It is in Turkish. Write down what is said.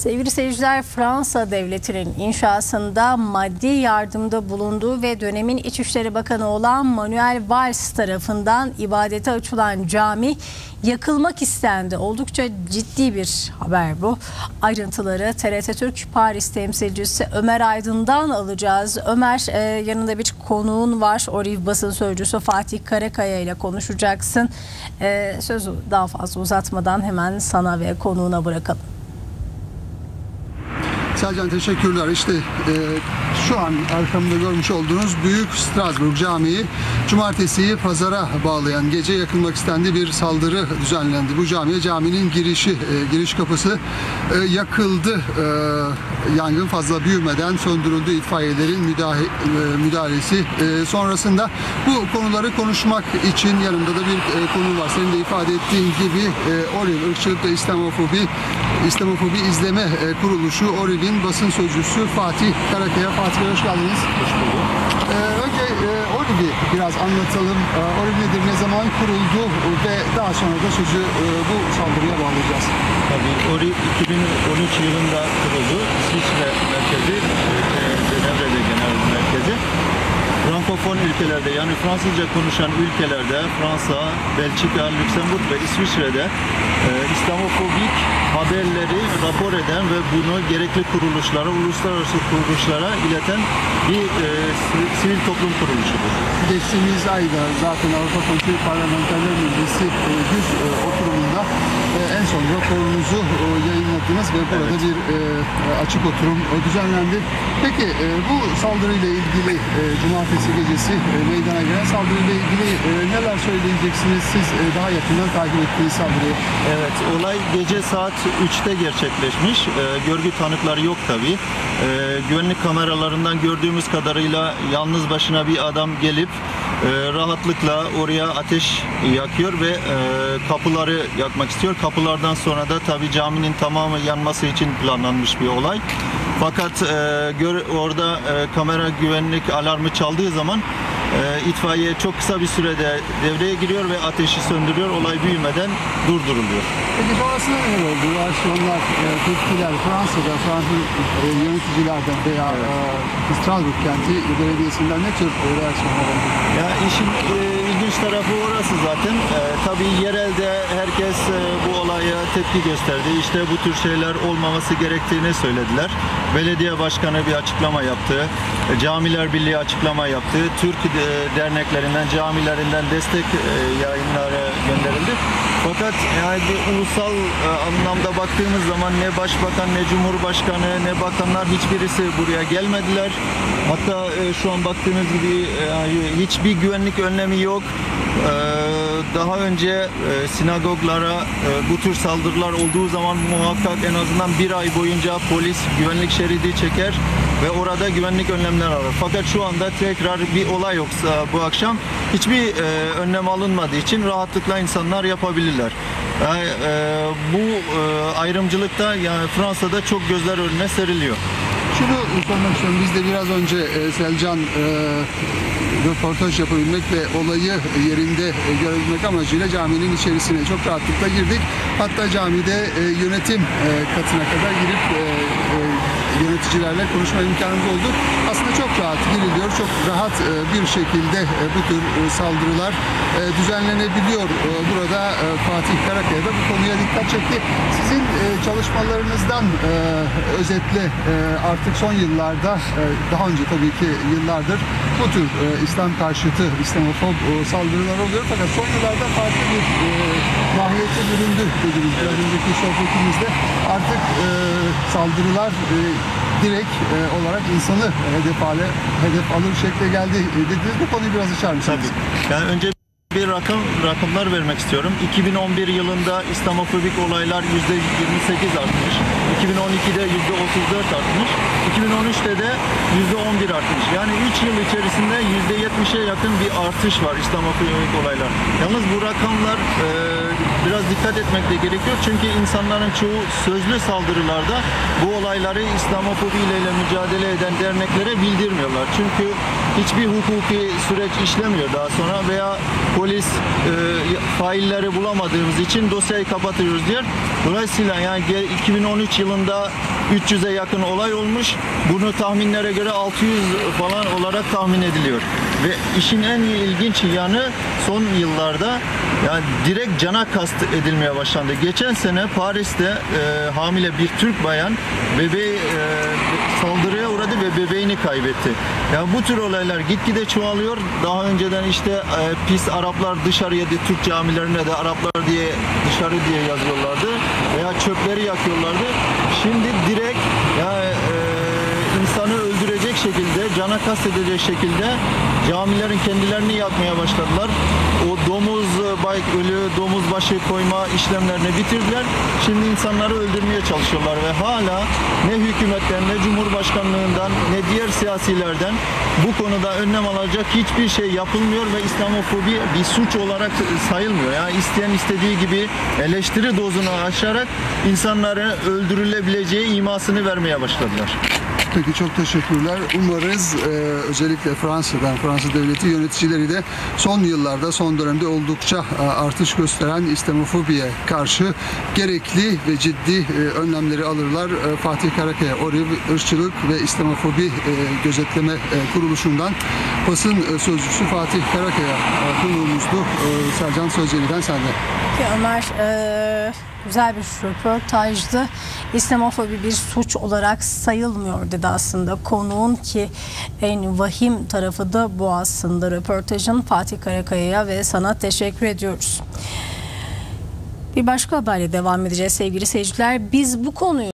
Sevgili seyirciler Fransa devletinin inşasında maddi yardımda bulunduğu ve dönemin İçişleri Bakanı olan Manuel Valls tarafından ibadete açılan cami yakılmak istendi. Oldukça ciddi bir haber bu. Ayrıntıları TRT Türk Paris temsilcisi Ömer Aydın'dan alacağız. Ömer e, yanında bir konuğun var. Oriv basın sözcüsü Fatih Karakaya ile konuşacaksın. E, sözü daha fazla uzatmadan hemen sana ve konuğuna bırakalım. Selcan teşekkürler. İşte e, şu an arkamda görmüş olduğunuz Büyük Strasbourg Camii cumartesiyi pazara bağlayan gece yakılmak istendi bir saldırı düzenlendi. Bu camiye caminin girişi, e, giriş kapısı e, yakıldı. E, yangın fazla büyümeden söndürüldü itfaiyelerin müdahi, e, müdahalesi e, sonrasında bu konuları konuşmak için yanımda da bir e, konu var. Senin de ifade ettiğin gibi e, Oril ırkçılık ve İslamofobi İslamofobi izleme e, kuruluşu Oril'in basın sözcüsü Fatih Karakaya. Fatih Bey hoş geldiniz. Hoş bulduk. Ee, önce e, Oril'i biraz anlatalım. E, Oril nedir, ne zaman kuruldu ve daha sonra da sözü e, bu saldırıya bağlayacağız. Tabii ORI 2013 yılında kuruldu. İsviçre merkezi, e, Cenevre'de genel merkezi. Frankofon ülkelerde yani Fransızca konuşan ülkelerde Fransa, Belçika, Lüksemburg ve İsviçre'de e, İslamofobik haberleri rapor eden ve bunu gerekli kuruluşlara, uluslararası kuruluşlara ileten bir e, sivil toplum kuruluşudur. Geçtiğimiz ayda zaten Avrupa Konseyi Parlamenterler Meclisi e, yüz e, oturumunda en son raporunuzu e, yayınladınız ve burada Evet. bir e, açık oturum e, düzenlendi. Peki bu saldırıyla ilgili cumartesi gecesi meydana gelen saldırıyla ilgili neler söyleyeceksiniz? Siz daha yakından takip ettiğiniz saldırıyı. Evet, olay gece saat 3'te gerçekleşmiş. Görgü tanıkları yok tabii. Güvenlik kameralarından gördüğümüz kadarıyla yalnız başına bir adam gelip e, rahatlıkla oraya ateş yakıyor ve e, kapıları yakmak istiyor. Kapılardan sonra da tabii caminin tamamı yanması için planlanmış bir olay. Fakat e, gör, orada e, kamera güvenlik alarmı çaldığı zaman e, itfaiye çok kısa bir sürede devreye giriyor ve ateşi söndürüyor. Olay büyümeden durduruluyor. Peki sonrasında neler oldu? Reaksiyonlar, e, tepkiler Fransa'da, Fransız e, yöneticilerden veya e, Strasbourg kenti belediyesinden ne tür e, reaksiyonlar oldu? Ya işin e, ilginç tarafı orası zaten. E, tabii yerelde herkes e, bu olaya tepki gösterdi. İşte bu tür şeyler olmaması gerektiğini söylediler. Belediye başkanı bir açıklama yaptı. E, Camiler Birliği açıklama yaptı. Türk e, derneklerinden, camilerinden destek e, yayınları gönderildi. Fakat yani ulusal e, anlamda baktığımız zaman ne başbakan ne cumhurbaşkanı ne bakanlar hiçbirisi buraya gelmediler. Hatta e, şu an baktığınız gibi e, hiçbir güvenlik önlemi yok. Daha önce sinagoglara bu tür saldırılar olduğu zaman muhakkak en azından bir ay boyunca polis güvenlik şeridi çeker ve orada güvenlik önlemler alır. Fakat şu anda tekrar bir olay yoksa bu akşam hiçbir e, önlem alınmadığı için rahatlıkla insanlar yapabilirler. Yani, e, bu e, ayrımcılıkta yani Fransa'da çok gözler önüne seriliyor. Şunu sormak istiyorum. Biz de biraz önce e, Selcan e, röportaj yapabilmek ve olayı yerinde e, görebilmek amacıyla caminin içerisine çok rahatlıkla girdik. Hatta camide e, yönetim e, katına kadar girip e, e, yöneticilerle konuşma imkanımız oldu. Aslında çok rahat giriliyor. Çok rahat e, bir şekilde e, bu tür e, saldırılar düzenlenebiliyor. Burada Fatih Karakaya da bu konuya dikkat çekti. Sizin çalışmalarınızdan özetle artık son yıllarda daha önce tabii ki yıllardır bu tür İslam karşıtı, İslamofob saldırılar oluyor. Fakat son yıllarda farklı bir mahiyete büründü dediniz. Biraz önceki sohbetimizde artık saldırılar direkt e, olarak insanı hedef hale hedef alır şekle geldi dediniz. Bu konuyu biraz açar mısınız? Tabii. Yani önce bir rakam rakamlar vermek istiyorum. 2011 yılında İslamofobik olaylar %28 artmış. 2012'de %34 artmış. 2013'te de %11 artmış. Yani 3 yıl içerisinde %70'e yakın bir artış var İslamofobik olaylar. Yalnız bu rakamlar e, biraz dikkat etmek de gerekiyor. Çünkü insanların çoğu sözlü saldırılarda bu olayları İslamofobi ile mücadele eden derneklere bildirmiyorlar. Çünkü hiçbir hukuki süreç işlemiyor daha sonra veya polis e, failleri bulamadığımız için dosyayı kapatıyoruz diyor. Dolayısıyla yani ge- 2013 yılında 300'e yakın olay olmuş. Bunu tahminlere göre 600 falan olarak tahmin ediliyor. Ve işin en ilginç yanı son yıllarda yani direkt cana kast edilmeye başlandı. Geçen sene Paris'te e, hamile bir Türk bayan bebeği e, saldırıya ve bebeğini kaybetti. Yani bu tür olaylar gitgide çoğalıyor. Daha önceden işte e, pis Araplar dışarıya Türk camilerine de Araplar diye dışarı diye yazıyorlardı veya çöpleri yakıyorlardı. Şimdi direkt yani e, insanı öldürecek şekilde, cana kastedecek şekilde camilerin kendilerini yakmaya başladılar. O domuz e, bay, ölü domuz başı koyma işlemlerini bitirdiler. Şimdi insanları öldürmeye çalışıyorlar ve hala ne hükümetten ne cumhurbaşkanlığından ne diğer siyasilerden bu konuda önlem alacak hiçbir şey yapılmıyor ve İslamofobi bir suç olarak sayılmıyor. Yani isteyen istediği gibi eleştiri dozunu aşarak insanların öldürülebileceği imasını vermeye başladılar. Peki çok teşekkürler. Umarız e, özellikle Fransa'dan, Fransa devleti yöneticileri de son yıllarda, son dönemde oldukça e, artış gösteren İslamofobiye karşı gerekli ve ciddi e, önlemleri alırlar. E, Fatih Karakaya, Oriv Irkçılık ve İslamofobi e, Gözetleme e, Kuruluşu'ndan basın e, sözcüsü Fatih Karakaya e, konuğumuzdu. E, Sercan Sözceli'den sende. Ömer e, güzel bir röportajdı. İslamofobi bir suç olarak sayılmıyor dedi aslında konuğun ki en vahim tarafı da bu aslında röportajın Fatih Karakaya'ya ve sana teşekkür ediyoruz. Bir başka haberle devam edeceğiz sevgili seyirciler. Biz bu konuyu